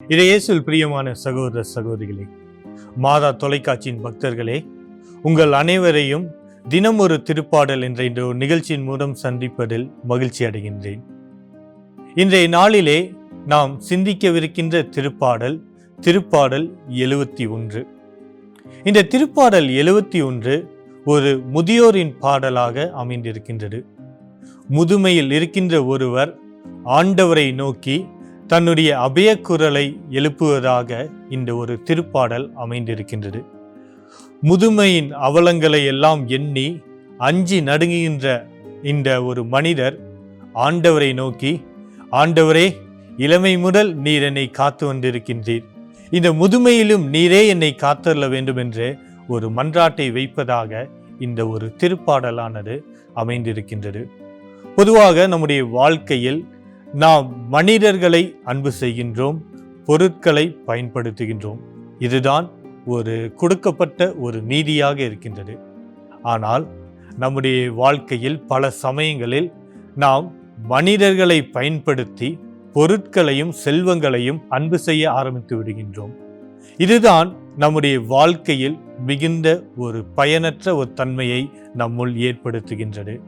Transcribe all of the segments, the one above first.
இறையேசுவில் பிரியமான சகோதர சகோதரிகளே மாதா தொலைக்காட்சியின் பக்தர்களே உங்கள் அனைவரையும் தினம் ஒரு திருப்பாடல் என்ற இந்த ஒரு நிகழ்ச்சியின் மூலம் சந்திப்பதில் மகிழ்ச்சி அடைகின்றேன். இன்றைய நாளிலே நாம் சிந்திக்கவிருக்கின்ற திருப்பாடல் திருப்பாடல் எழுவத்தி ஒன்று. இந்த திருப்பாடல் எழுவத்தி ஒன்று ஒரு முதியோரின் பாடலாக அமைந்திருக்கின்றது. முதுமையில் இருக்கின்ற ஒருவர் ஆண்டவரை நோக்கி தன்னுடைய அபயக்குரலை எழுப்புவதாக இந்த ஒரு திருப்பாடல் அமைந்திருக்கின்றது. முதுமையின் அவலங்களை எல்லாம் எண்ணி அஞ்சி நடுங்குகின்ற இந்த ஒரு மனிதர் ஆண்டவரை நோக்கி ஆண்டவரே இளமை முதல் நீர் என்னை காத்து வந்திருக்கின்றீர். இந்த முதுமையிலும் நீரே என்னை காத்தருள வேண்டும் என்று ஒரு மன்றாட்டை வைப்பதாக இந்த ஒரு திருப்பாடலானது அமைந்திருக்கின்றது. பொதுவாக நம்முடைய வாழ்க்கையில் நாம் மனிதர்களை அன்பு செய்கின்றோம் பொருட்களை பயன்படுத்துகின்றோம். இதுதான் ஒரு கொடுக்கப்பட்ட ஒரு நீதியாக இருக்கின்றது. ஆனால் நம்முடைய வாழ்க்கையில் பல சமயங்களில் நாம் மனிதர்களை பயன்படுத்தி பொருட்களையும் செல்வங்களையும் அன்பு செய்ய ஆரம்பித்து விடுகின்றோம். இதுதான் நம்முடைய வாழ்க்கையில் மிகுந்த ஒரு பயனற்ற ஒரு தன்மையை நம்முள் ஏற்படுத்துகின்றது.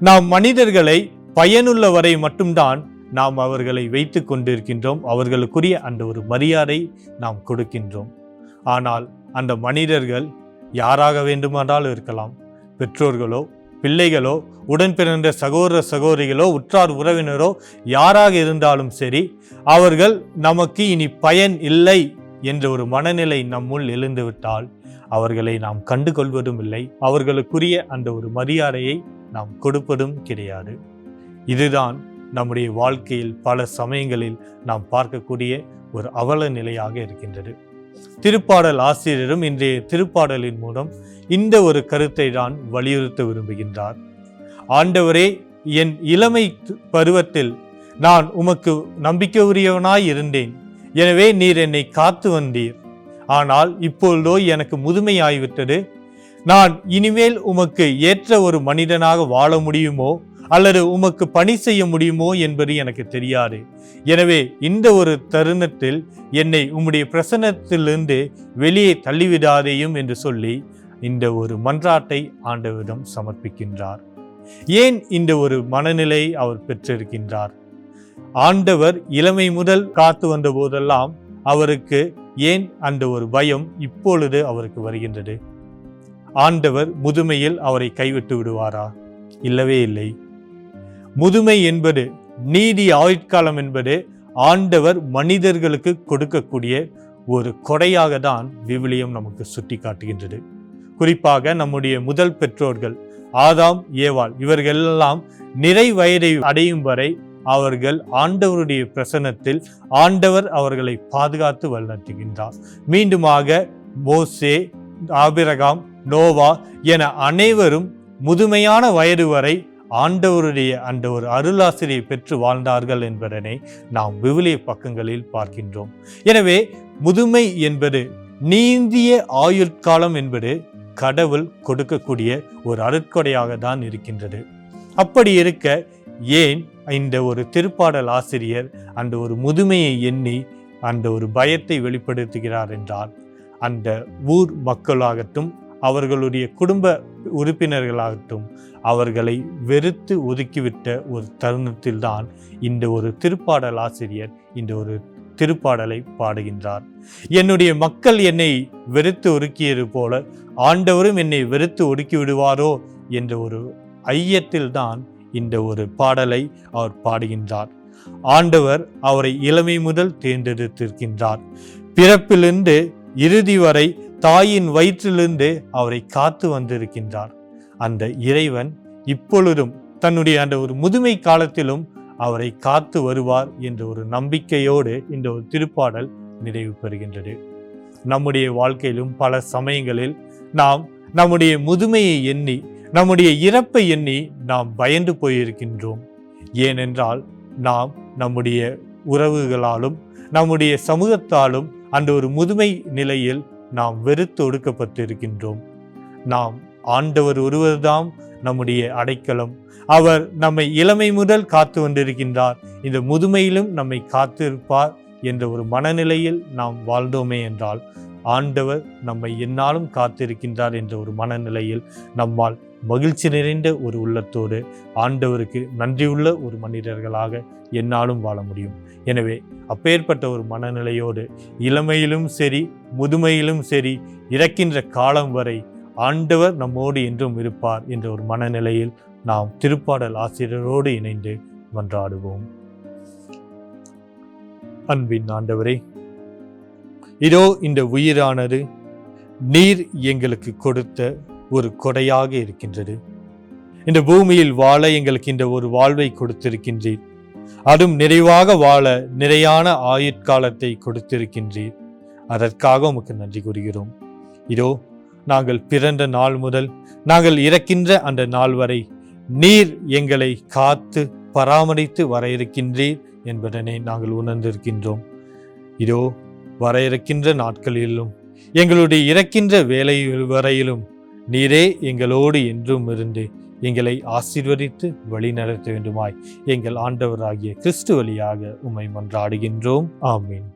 நாம் மனிதர்களை பயனுள்ள வரை மட்டும்தான் நாம் அவர்களை வைத்து கொண்டிருக்கின்றோம். அவர்களுக்குரிய அந்த ஒரு மரியாதை நாம் கொடுக்கின்றோம். ஆனால் அந்த மனிதர்கள் யாராக வேண்டுமானாலும் இருக்கலாம். பெற்றோர்களோ பிள்ளைகளோ உடன் பிறந்த சகோதர சகோதரிகளோ உற்றார் உறவினரோ யாராக இருந்தாலும் சரி அவர்கள் நமக்கு இனி பயன் இல்லை என்ற ஒரு மனநிலை நம்முள் எழுந்துவிட்டால் அவர்களை நாம் கண்டு கொள்வதும் இல்லை. அவர்களுக்குரிய அந்த ஒரு மரியாதையை நாம் கொடுப்பதும் கிடையாது. இதுதான் நம்முடைய வாழ்க்கையில் பல சமயங்களில் நாம் பார்க்கக்கூடிய ஒரு அவல நிலையாக இருக்கின்றது. திருப்பாடல் ஆசிரியரும் இன்றைய திருப்பாடலின் மூலம் இந்த ஒரு கருத்தை தான் வலியுறுத்த விரும்புகின்றார். ஆண்டவரே என் இளமை பருவத்தில் நான் உமக்கு நம்பிக்கை உரியவனாய் இருந்தேன். எனவே நீர் என்னை காத்து வந்தீர். ஆனால் இப்பொழுதோ எனக்கு முதுமையாய்விட்டது. நான் இனிமேல் உமக்கு ஏற்ற ஒரு மனிதனாக வாழ முடியுமோ? அல்லது உமக்கு பணி செய்ய முடியுமோ என்பது எனக்கு தெரியாது. எனவே இந்த ஒரு தருணத்தில் என்னை உம்முடைய பிரசன்னத்திலிருந்து வெளியே தள்ளிவிடாதேயும் என்று சொல்லி இந்த ஒரு மன்றாட்டை ஆண்டவரிடம் சமர்ப்பிக்கின்றார். ஏன் இந்த ஒரு மனநிலை அவர் பெற்றிருக்கின்றார்? ஆண்டவர் இளமை முதல் காத்து வந்த போதெல்லாம் அவருக்கு ஏன் அந்த ஒரு பயம் இப்பொழுது அவருக்கு வருகின்றது? ஆண்டவர் முதுமையில் அவரை கைவிட்டு விடுவாரா? இல்லவே இல்லை. முதுமை என்பது நீதி ஆயுட்காலம் என்பது ஆண்டவர் மனிதர்களுக்கு கொடுக்கக்கூடிய ஒரு கொடையாக தான் விவிலியம் நமக்கு சுட்டி காட்டுகின்றது குறிப்பாக நம்முடைய முதல் பெற்றோர்கள் ஆதாம் ஏவாள் இவர்களெல்லாம் நிறை வயதை அடையும் வரை அவர்கள் ஆண்டவருடைய பிரசனத்தில் ஆண்டவர் அவர்களை பாதுகாத்து வழிநடத்துகின்றார். மீண்டுமாக மோசே ஆபிரகாம் நோவா என அனைவரும் முதுமையான வயது வரை ஆண்டவருடைய அந்த ஒரு அருளாசிரியை பெற்று வாழ்ந்தார்கள் என்பதனை நாம் விவிலிய பக்கங்களில் பார்க்கின்றோம். எனவே முதுமை என்பது நீந்திய ஆயுட்காலம் என்பது கடவுள் கொடுக்கக்கூடிய ஒரு அருட்கொடையாக தான் இருக்கின்றது. அப்படி இருக்க ஏன் இந்த ஒரு திருப்பாடல் ஆசிரியர் அந்த ஒரு முதுமையை எண்ணி அந்த ஒரு பயத்தை வெளிப்படுத்துகிறார் என்றால் அந்த ஊர் மக்களாகட்டும் அவர்களுடைய குடும்ப உறுப்பினர்களாகட்டும் அவர்களை வெறுத்து ஒதுக்கிவிட்ட ஒரு தருணத்தில்தான் இந்த ஒரு திருப்பாடல் ஆசிரியர் இந்த ஒரு திருப்பாடலை பாடுகின்றார். என்னுடைய மக்கள் என்னை வெறுத்து ஒதுக்கியது போல ஆண்டவரும் என்னை வெறுத்து ஒடுக்கி விடுவாரோ என்ற ஒரு ஐயத்தில்தான் இந்த ஒரு பாடலை அவர் பாடுகின்றார். ஆண்டவர் அவரை இளமை முதல் தேர்ந்தெடுத்திருக்கின்றார். பிறப்பிலிருந்து இறுதி வரை தாயின் வயிற்றிலிருந்தே அவரை காத்து வந்திருக்கின்றார். அந்த இறைவன் இப்பொழுதும் தன்னுடைய அந்த ஒரு முதுமை காலத்திலும் அவரை காத்து வருவார் என்ற ஒரு நம்பிக்கையோடு இந்த ஒரு திருப்பாடல் நிறைவு பெறுகின்றது. நம்முடைய வாழ்க்கையிலும் பல சமயங்களில் நாம் நம்முடைய முதுமையை எண்ணி நம்முடைய இறப்பை எண்ணி நாம் பயந்து போயிருக்கின்றோம். ஏனென்றால் நாம் நம்முடைய உறவுகளாலும் நம்முடைய சமூகத்தாலும் அந்த ஒரு முதுமை நிலையில் நாம் வெறுத்து ஒடுக்கப்பட்டிருக்கின்றோம். நாம் ஆண்டவர் ஒருவர்தாம் நம்முடைய அடைக்கலம். அவர் நம்மை இளமை முதல் காத்து வந்திருக்கின்றார். இந்த முதுமையிலும் நம்மை காத்திருப்பார் என்ற ஒரு மனநிலையில் நாம் வாழ்ந்தோமே என்றால் ஆண்டவர் நம்மை என்னாலும் காத்திருக்கின்றார் என்ற ஒரு மனநிலையில் நம்மால் மகிழ்ச்சி நிறைந்த ஒரு உள்ளத்தோடு ஆண்டவருக்கு நன்றியுள்ள ஒரு மனிதர்களாக என்னாலும் வாழ முடியும். எனவே அப்பேற்பட்ட ஒரு மனநிலையோடு இளமையிலும் சரி முதுமையிலும் சரி இறக்கின்ற காலம் வரை ஆண்டவர் நம்மோடு என்றும் இருப்பார் என்ற ஒரு மனநிலையில் நாம் திருப்பாடல் ஆசிரியரோடு இணைந்து மன்றாடுவோம். அன்பின் ஆண்டவரே இதோ இந்த உயிரானது நீர் எங்களுக்கு கொடுத்த ஒரு கொடையாக இருக்கின்றது. இந்த பூமியில் வாழ எங்களுக்கு இந்த ஒரு வாழ்வை கொடுத்திருக்கின்றீர். அதுவும் நிறைவாக வாழ நிறையான ஆயுட்காலத்தை கொடுத்திருக்கின்றீர். அதற்காக உமக்கு நன்றி கூறுகிறோம். இதோ நாங்கள் பிறந்த நாள் முதல் நாங்கள் இறக்கின்ற அந்த நாள் வரை நீர் எங்களை காத்து பராமரித்து வர இருக்கின்றீர் என்பதனை நாங்கள் உணர்ந்திருக்கின்றோம். இதோ வர இருக்கின்ற நாட்களிலும் எங்களுடைய இறக்கின்ற வேலை வரையிலும் நீரே எங்களோடு என்றும் இருந்து எங்களை ஆசீர்வதித்து வழி நடத்த வேண்டுமாய் எங்கள் ஆண்டவராகிய கிறிஸ்து வழியாக உம்மை மன்றாடுகின்றோம். ஆமீன்.